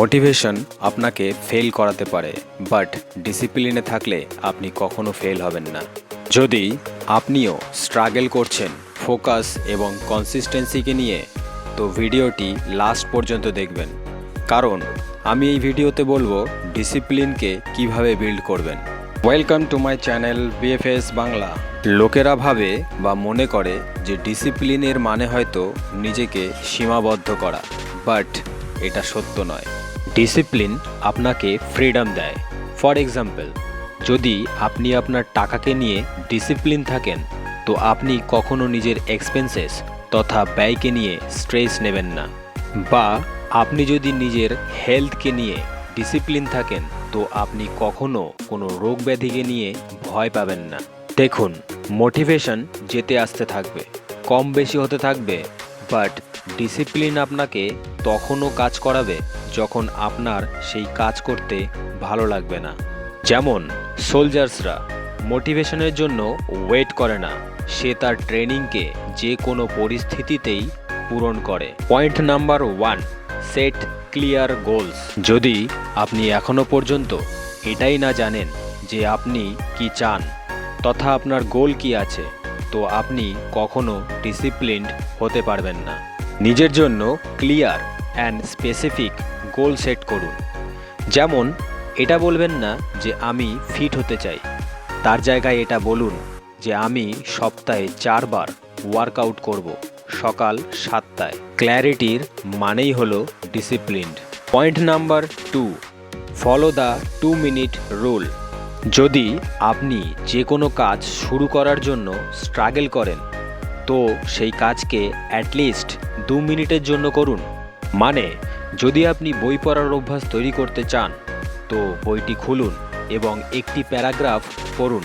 Motivation আপনাকে fail করাতে পারে বাট ডিসিপ্লিনে থাকলে আপনি কখনো ফেল হবেন না। যদি আপনিও স্ট্রাগল করছেন ফোকাস এবং কনসিস্টেন্সিকে নিয়ে, তো ভিডিওটি লাস্ট পর্যন্ত দেখবেন। কারণ আমি এই ভিডিওতে বলব ডিসিপ্লিনকে কীভাবে বিল্ড করবেন। Welcome to my channel BFS Bangla লোকেরা ভাবে বা মনে করে যে ডিসিপ্লিনের মানে হয়তো নিজেকে সীমাবদ্ধ করা বাট এটা সত্য নয়। ডিসিপ্লিন আপনাকে ফ্রিডম দেয়। ফর এক্সাম্পল যদি আপনি আপনার টাকাকে নিয়ে ডিসিপ্লিন থাকেন, তো আপনি কখনো নিজের এক্সপেন্সেস তথা ব্যয়কে নিয়ে স্ট্রেস নেবেন না। বা আপনি যদি নিজের হেলথকে নিয়ে ডিসিপ্লিন থাকেন, তো আপনি কখনো কোনো রোগ ব্যাধিকে নিয়ে ভয় পাবেন না। দেখুন মোটিভেশন যেতে আসতে থাকবে, কম বেশি হতে থাকবে বাট ডিসিপ্লিন আপনাকে তখনও কাজ করাবে যখন আপনার সেই কাজ করতে ভালো লাগবে না। যেমন সোলজার্সরা মোটিভেশনের জন্য ওয়েট করে না। সে তার ট্রেনিংকে যে কোনো পরিস্থিতিতেই পূরণ করে। Point number one set clear goals যদি আপনি এখনও পর্যন্ত এটাই না জানেন যে আপনি কি চান, তথা আপনার গোল কি আছে, তো আপনি কখনো ডিসিপ্লিনড হতে পারবেন না। নিজের জন্য clear and specific goal set করুন। যেমন, এটা বলবেন না যে আমি ফিট হতে চাই। তার জায়গায় এটা বলুন যে আমি সপ্তাহে চারবার ওয়ার্কআউট করব সকাল সাতটায়। ক্ল্যারিটির মানেই হলো disciplined. Point number two, follow the two minute rule. যদি আপনি যে কোনো কাজ শুরু করার জন্য স্ট্রাগল করেন, তো সেই কাজকে অ্যাটলিস্ট দু মিনিটের জন্য করুন। মানে যদি আপনি বই পড়ার অভ্যাস তৈরি করতে চান, তো বইটি খুলুন এবং একটি প্যারাগ্রাফ পড়ুন।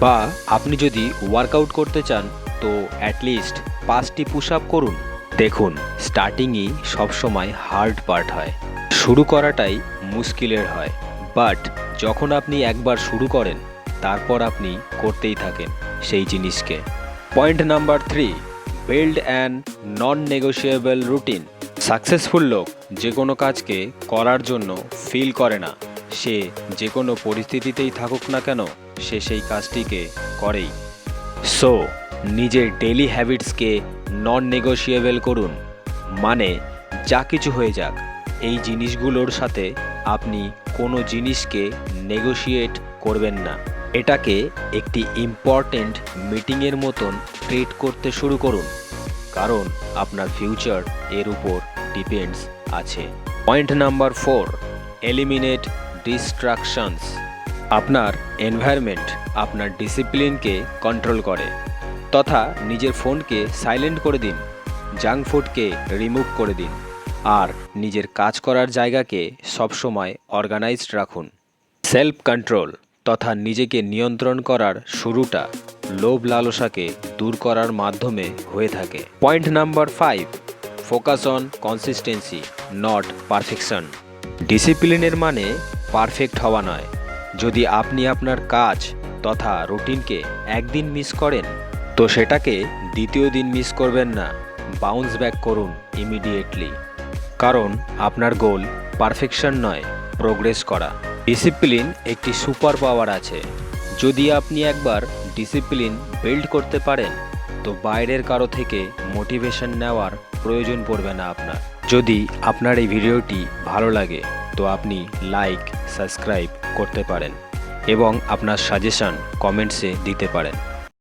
বা আপনি যদি ওয়ার্কআউট করতে চান, তো অ্যাটলিস্ট পাঁচটি পুশ আপ করুন। দেখুন স্টার্টিংই সবসময় হার্ড পার্ট হয়। শুরু করাটাই মুশকিলের হয়। বাট যখন আপনি একবার শুরু করেন, তারপর আপনি করতেই থাকেন সেই জিনিসকে। Point number three, build an non negotiable routine. Successful লোক যে কোনো কাজকে করার জন্য ফিল করে না। সে যে কোনো পরিস্থিতিতেই থাকুক না কেন, সে সেই কাজটিকে করেই। সো, নিজের ডেলি হ্যাবিটসকে নন নেগোশিয়েবল করুন। মানে যা কিছু হয়ে যাক, এই জিনিসগুলোর সাথে আপনি কোনো জিনিসকে নেগোশিয়েট করবেন না। এটাকে একটি ইম্পর্টেন্ট মিটিংয়ের মতন ট্রিট করতে শুরু করুন। কারণ আপনার ফিউচার এর উপর ডিপেন্ডস আছে। Point number four eliminate distractions আপনার এনভায়রনমেন্ট আপনার ডিসিপ্লিনকে কন্ট্রোল করে তথা নিজের ফোনকে সাইলেন্ট করে দিন জাঙ্ক ফুডকে রিমুভ করে দিন আর নিজের কাজ করার জায়গাকে সবসময় অর্গানাইজড রাখুন। সেলফ কন্ট্রোল তথা নিজেকে নিয়ন্ত্রণ করার শুরুটা লোভ লালসাকে দূর করার মাধ্যমে হয়ে থাকে। Point number five focus on consistency not perfection ডিসিপ্লিনের মানে পারফেক্ট হওয়া নয়। যদি আপনি আপনার কাজ তথা রুটিনকে একদিন মিস করেন, তো সেটাকে দ্বিতীয় দিন মিস করবেন না। বাউন্স ব্যাক করুন ইমিডিয়েটলি কারণ আপনার গোল পারফেকশন নয় প্রোগ্রেস করা। ডিসিপ্লিন একটি সুপার পাওয়ার আছে। যদি আপনি একবার ডিসিপ্লিন বিল্ড করতে পারেন, তো বাইরের কারও থেকে মোটিভেশন নেওয়ার প্রয়োজন পড়বে না আপনার। যদি আপনার এই ভিডিওটি ভালো লাগে, তো আপনি লাইক সাবস্ক্রাইব করতে পারেন এবং আপনার সাজেশন কমেন্টসে দিতে পারেন।